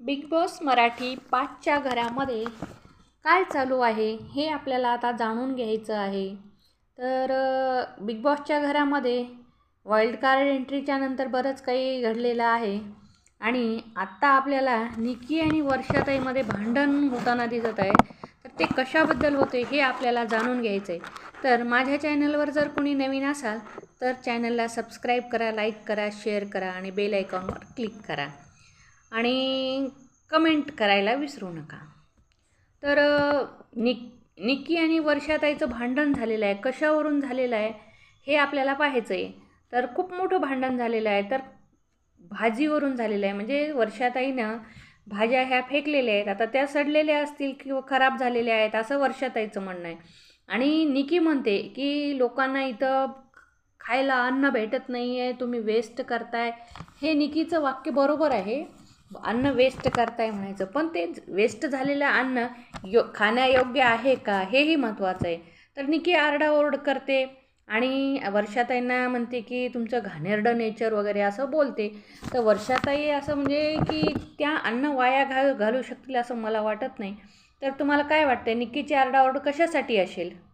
Big boss Marathi पाचच्या घरामध्ये काय चालू आहे हे आपल्याला आता जाणून घ्यायचं आहे. तर बिग बॉसच्या घरामध्ये वाईल्ड कार्ड एंट्रीच्या नंतर बरंच काही घडलेलं आहे. आणि आत्ता आपल्याला निकी आणि वर्षाताईमध्ये भांडण होताना दिसत आहे. तर ते कशाबद्दल होते हे आपल्याला जाणून घ्यायचं आहे तर माझ्या चॅनलवर जर कोणी नवीन असाल तर चॅनलला सबस्क्राईब करा लाईक करा शेअर करा आणि बेल आयकॉनवर क्लिक करा. आणि कमेंट करायला विसरू नका. तर निक निक्की आणि वर्षाताईचं भांडण झालेलं आहे. कशावरून झालेलं आहे हे आपल्याला पाहायचं आहे तर खूप मोठं भांडण झालेलं आहे. तर भाजीवरून झालेलं आहे. म्हणजे वर्षाताईनं भाज्या ह्या फेकलेल्या आहेत. आता त्या सडलेल्या असतील किंवा खराब झालेल्या आहेत असं वर्षाताईचं म्हणणं आहे. आणि निकी म्हणते की लोकांना इथं खायला अन्न भेटत नाही आहे तुम्ही वेस्ट करताय. हे निकीचं वाक्य बरोबर आहे. अन्न वेस्ट करताय म्हणायचं. पण ते वेस्ट झालेलं अन्न यो खाण्यायोग्य आहे का? हेही महत्त्वाचं आहे. तर निकी आरडाओरड करते आणि वर्षाताईंना म्हणते की तुमचं घाणेरडं नेचर वगैरे असं बोलते. तर वर्षाताई असं म्हणजे की त्या अन्न वाया घाल घालू शकतील असं मला वाटत नाही. तर तुम्हाला काय वाटतं निकीची आरडाओरड कशासाठी असेल?